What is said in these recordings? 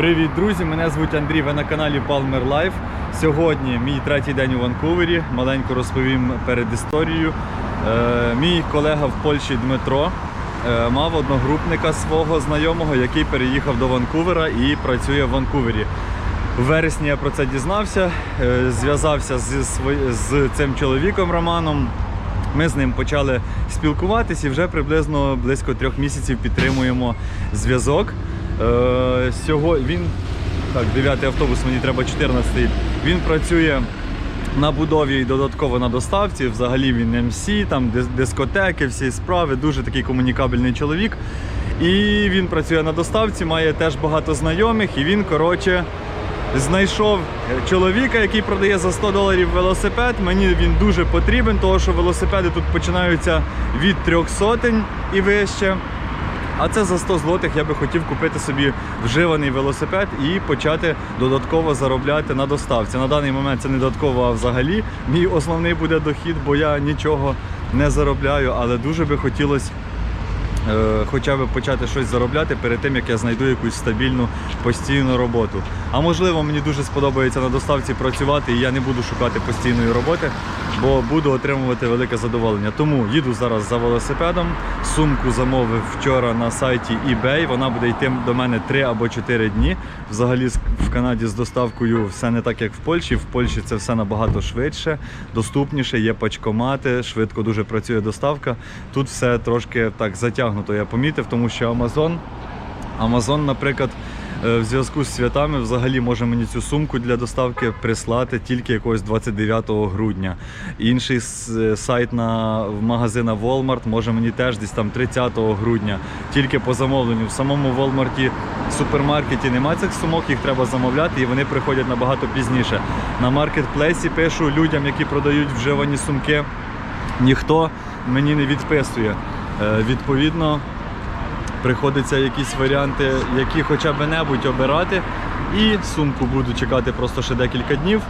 Привіт, друзі! Мене звуть Андрій. Ви на каналі Palmer Life. Сьогодні мій третій день у Ванкувері. Маленько розповім перед історією. Е, мій колега в Польщі Дмитро е, мав одногрупника свого знайомого, який переїхав до Ванкувера і працює в Ванкувері. У вересні я про це дізнався, е, зв'язався свої- з цим чоловіком Романом. Ми з ним почали спілкуватись і вже приблизно близько трьох місяців підтримуємо зв'язок. Е, сього він так, 9 автобус, мені треба 14. Він працює на будові і додатково на доставці. Взагалі він МС, там дискотеки, всі справи. Дуже такий комунікабельний чоловік. І він працює на доставці, має теж багато знайомих, і він, коротше, знайшов чоловіка, який продає за 100 доларів велосипед. Мені він дуже потрібен, тому що велосипеди тут починаються від трьох сотень і вище. А це за 100 злотих я би хотів купити собі вживаний велосипед і почати додатково заробляти на доставці. На даний момент це не додатково, а взагалі мій основний буде дохід, бо я нічого не заробляю, але дуже би хотілося е, хоча б почати щось заробляти перед тим, як я знайду якусь стабільну постійну роботу. А можливо, мені дуже сподобається на доставці працювати, і я не буду шукати постійної роботи, бо буду отримувати велике задоволення. Тому їду зараз за велосипедом. Сумку замовив вчора на сайті eBay. Вона буде йти до мене 3 або 4 дні. Взагалі в Канаді з доставкою все не так, як в Польщі. В Польщі це все набагато швидше, доступніше, є пачкомати, швидко дуже працює доставка. Тут все трошки так затягнуто, я помітив, тому що Amazon Amazon, наприклад, в зв'язку з святами взагалі може мені цю сумку для доставки прислати тільки якогось 29 грудня. Інший е, сайт на магазина Walmart може мені теж десь там 30 грудня, тільки по замовленню. В самому Walmart супермаркеті немає цих сумок, їх треба замовляти, і вони приходять набагато пізніше. На маркетплейсі пишу людям, які продають вживані сумки, ніхто мені не відписує. Е, Відповідно, приходиться якісь варіанти, які хоча б небудь обирати. І сумку буду чекати просто ще декілька днів.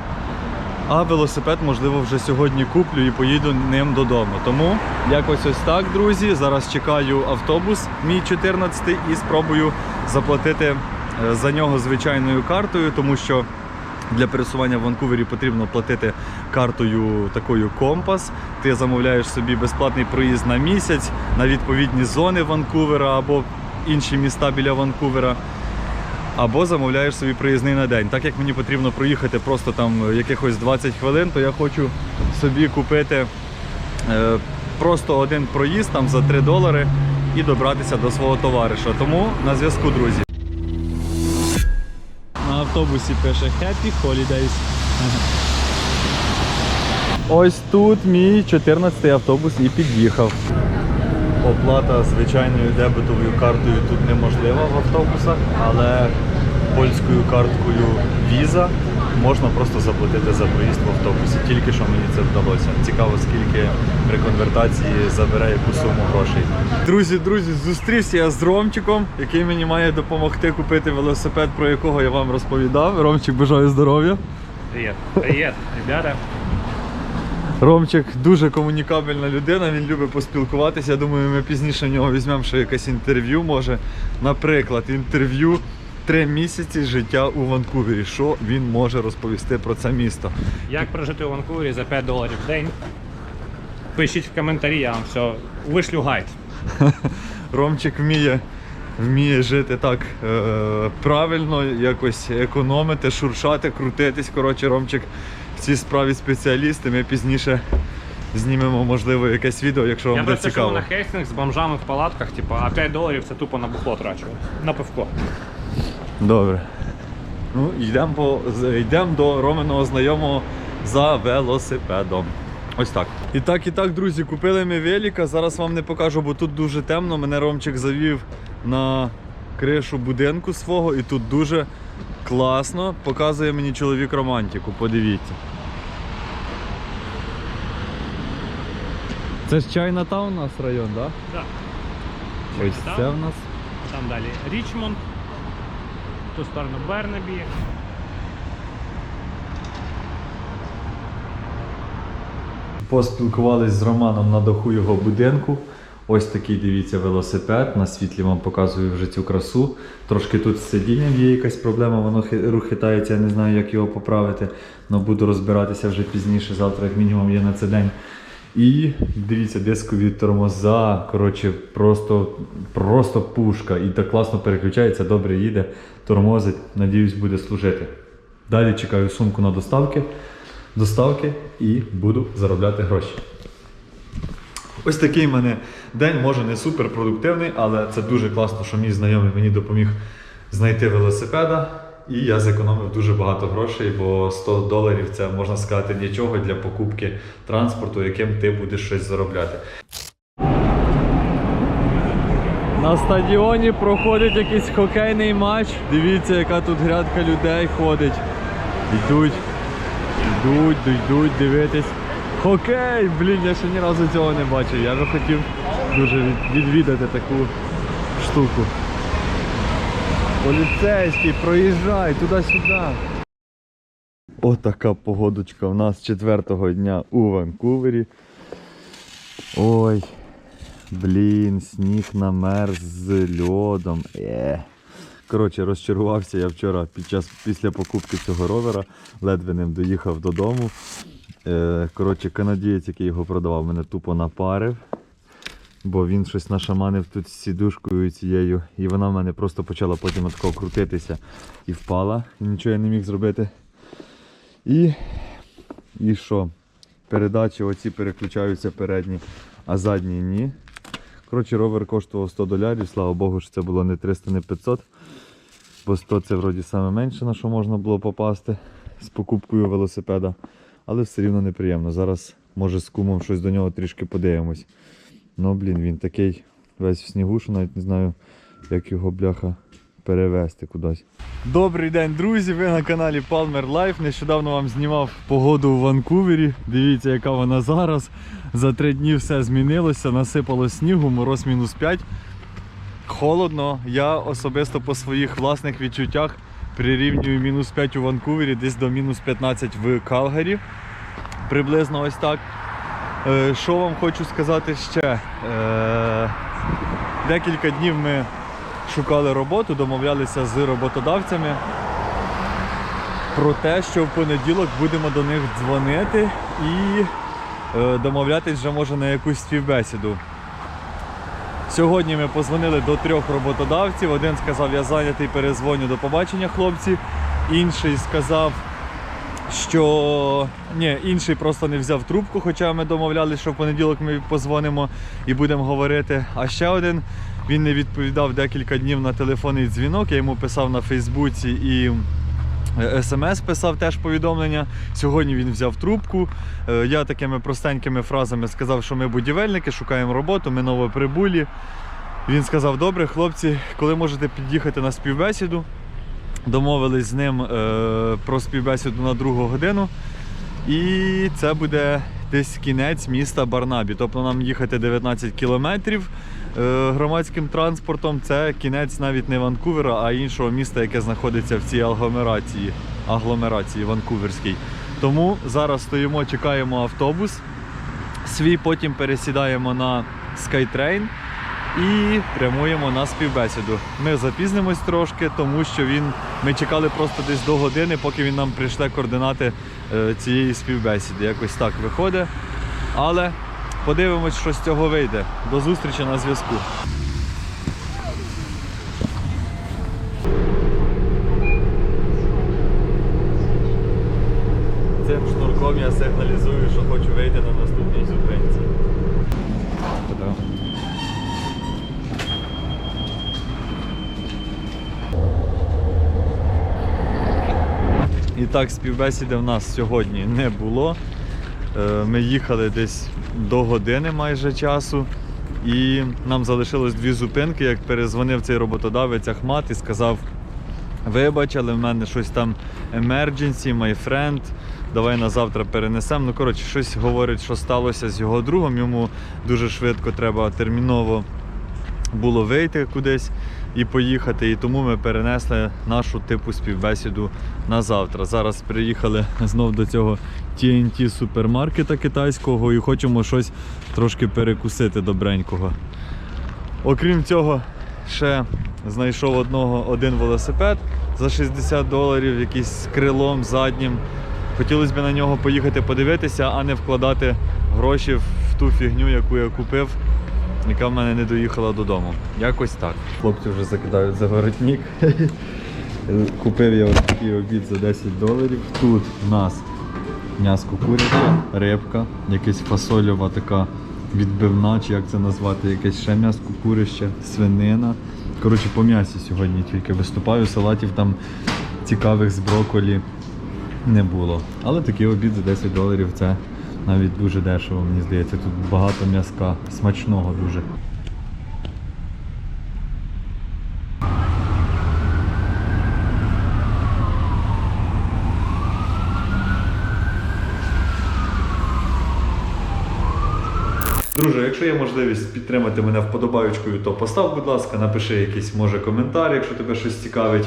А велосипед, можливо, вже сьогодні куплю і поїду ним додому. Тому якось ось так, друзі. Зараз чекаю автобус, мій 14 і спробую заплатити е, за нього звичайною картою, тому що для пересування в Ванкувері потрібно платити картою такою компас. Ти замовляєш собі безплатний проїзд на місяць на відповідні зони Ванкувера або інші міста біля Ванкувера. Або замовляєш собі проїзний на день. Так як мені потрібно проїхати просто там якихось 20 хвилин, то я хочу собі купити е, просто один проїзд там за 3 долари і добратися до свого товариша. Тому на зв'язку, друзі. Автобусі пише Happy Holidays. Ось тут мій 14-й автобус і під'їхав. Оплата звичайною дебетовою картою тут неможлива в автобусах, але польською карткою Visa можна просто заплатити за проїзд в автобусі. Тільки що мені це вдалося. Цікаво, скільки при конвертації забере яку суму грошей. Друзі, друзі, зустрівся я з Ромчиком, який мені має допомогти купити велосипед, про якого я вам розповідав. Ромчик, бажаю здоров'я. Привет. Привет, ребята. Ромчик дуже комунікабельна людина, він любить поспілкуватися. Я думаю, ми пізніше в нього візьмемо ще якесь інтерв'ю. Може, наприклад, інтерв'ю три місяці життя у Ванкувері. Що він може розповісти про це місто? Як прожити у Ванкувері за 5 доларів в день? Пишіть в коментарі, я вам все вишлю гайд. Ромчик вміє, вміє жити так е, правильно, якось економити, шуршати, крутитись. Коротше, Ромчик в цій справі спеціаліст. і Ми пізніше знімемо, можливо, якесь відео, якщо вам Я буде цікаво. живу на Хейстинг з бомжами в палатках, типу, а 5 доларів це тупо на бухло трачу. На пивко. Добре. Ну, йдемо по, йдемо до Роминого знайомого за велосипедом. Ось так. І так, і так, друзі, купили ми велика. Зараз вам не покажу, бо тут дуже темно. Мене Ромчик завів на кришу будинку свого, і тут дуже класно. Показує мені чоловік романтику. Подивіться. Це ж Чайнатаун у нас район, так? Да. Да? Ось це в нас. Там далі Річмонд, в ту сторону Бернабі. Поспілкувались з Романом на даху його будинку. Ось такий дивіться велосипед. На світлі вам показую вже цю красу. Трошки тут з сидінням є якась проблема, воно хи- рух хитається, я не знаю, як його поправити. але буду розбиратися вже пізніше. Завтра, як мінімум, є на цей день. І дивіться, дискові тормоза. Коротше, просто, просто пушка. І так класно переключається, добре їде, тормозить. Надіюсь, буде служити. Далі чекаю сумку на доставки, доставки і буду заробляти гроші. Ось такий в мене день, може не супер продуктивний, але це дуже класно, що мій знайомий мені допоміг знайти велосипеда. І я зекономив дуже багато грошей, бо 100 доларів це можна сказати нічого для покупки транспорту, яким ти будеш щось заробляти. На стадіоні проходить якийсь хокейний матч. Дивіться, яка тут грядка людей ходить. Йдуть, йдуть, йдуть дивитись. Хокей! Блін, я ще ні разу цього не бачив. Я би хотів дуже відвідати таку штуку. Поліцейський, проїжджай туди-сюди. Отака погодочка в нас четвертого дня у Ванкувері. Ой, блін, сніг намерз з льодом. Е. Коротше, розчарувався я вчора під час після покупки цього ровера, ледве ним доїхав додому. Е, коротше, канадієць, який його продавав, мене тупо напарив. Бо він щось нашаманив тут з сідушкою цією, і вона в мене просто почала потім отако крутитися і впала. І нічого я не міг зробити. І. І що? Передачі оці переключаються передні, а задні ні. Коротше, ровер коштував 100 долярів, слава Богу, що це було не 300, не 500. Бо 100 це вроді саме менше, на що можна було попасти з покупкою велосипеда. Але все рівно неприємно. Зараз, може, з кумом щось до нього трішки подивимось. Ну, блін, він такий весь в снігу, що навіть не знаю, як його бляха перевезти кудись. Добрий день, друзі! Ви на каналі Palmer Life. Нещодавно вам знімав погоду в Ванкувері. Дивіться, яка вона зараз. За три дні все змінилося, насипало снігу, мороз мінус 5. Холодно. Я особисто по своїх власних відчуттях прирівнюю мінус 5 у Ванкувері, десь до мінус 15 в Калгарі. Приблизно ось так. Е, Що вам хочу сказати ще? Е, Декілька днів ми шукали роботу, домовлялися з роботодавцями про те, що в понеділок будемо до них дзвонити і е, домовлятись вже може на якусь співбесіду. Сьогодні ми позвонили до трьох роботодавців. Один сказав, я зайнятий, перезвоню до побачення хлопці. Інший сказав, що ні, інший просто не взяв трубку, хоча ми домовлялися, що в понеділок ми позвонимо і будемо говорити. А ще один він не відповідав декілька днів на телефонний дзвінок. Я йому писав на Фейсбуці і е, смс писав теж повідомлення. Сьогодні він взяв трубку. Е, Я такими простенькими фразами сказав, що ми будівельники, шукаємо роботу, ми новоприбулі. Він сказав: добре, хлопці, коли можете під'їхати на співбесіду. Домовились з ним е, про співбесіду на другу годину. І це буде десь кінець міста Барнабі. Тобто нам їхати 19 кілометрів е, громадським транспортом. Це кінець навіть не Ванкувера, а іншого міста, яке знаходиться в цій агломерації, агломерації Ванкуверській. Тому зараз стоїмо, чекаємо автобус. Свій потім пересідаємо на SkyTrain і прямуємо на співбесіду. Ми запізнимось трошки, тому що він. Ми чекали просто десь до години, поки він нам прийшле координати цієї співбесіди. Якось так виходить. Але подивимось, що з цього вийде. До зустрічі на зв'язку. Цим шнурком я сигналізую, що хочу вийти на наступній І так, співбесіди в нас сьогодні не було. Е, Ми їхали десь до години майже часу. І нам залишилось дві зупинки, як перезвонив цей роботодавець Ахмат і сказав: Вибач, але в мене щось там emergency, my friend, давай на завтра перенесемо. Ну, коротше, щось говорить, що сталося з його другом. Йому дуже швидко треба терміново було вийти кудись і поїхати. І тому ми перенесли нашу типу співбесіду на завтра. Зараз приїхали знов до цього TNT супермаркета китайського і хочемо щось трошки перекусити добренького. Окрім цього, ще знайшов одного один велосипед за 60 доларів, якийсь з крилом заднім. Хотілося б на нього поїхати подивитися, а не вкладати гроші в ту фігню, яку я купив, яка в мене не доїхала додому. Якось так. Хлопці вже закидають за воротник. Купив я ось такий обід за 10 доларів. Тут в нас м'яско куряче, рибка, якась фасольова така відбивна, чи як це назвати, якесь ще м'яско курище, свинина. Коротше, по м'ясі сьогодні тільки виступаю, салатів там цікавих з броколі не було. Але такий обід за 10 доларів це навіть дуже дешево, мені здається. Тут багато м'яска, смачного дуже. Друже, якщо є можливість підтримати мене вподобаючкою, то постав, будь ласка, напиши якийсь може коментар, якщо тебе щось цікавить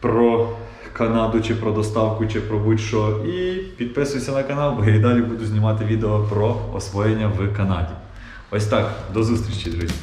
про Канаду, чи про доставку, чи про будь-що. І підписуйся на канал, бо я і далі буду знімати відео про освоєння в Канаді. Ось так, до зустрічі, друзі.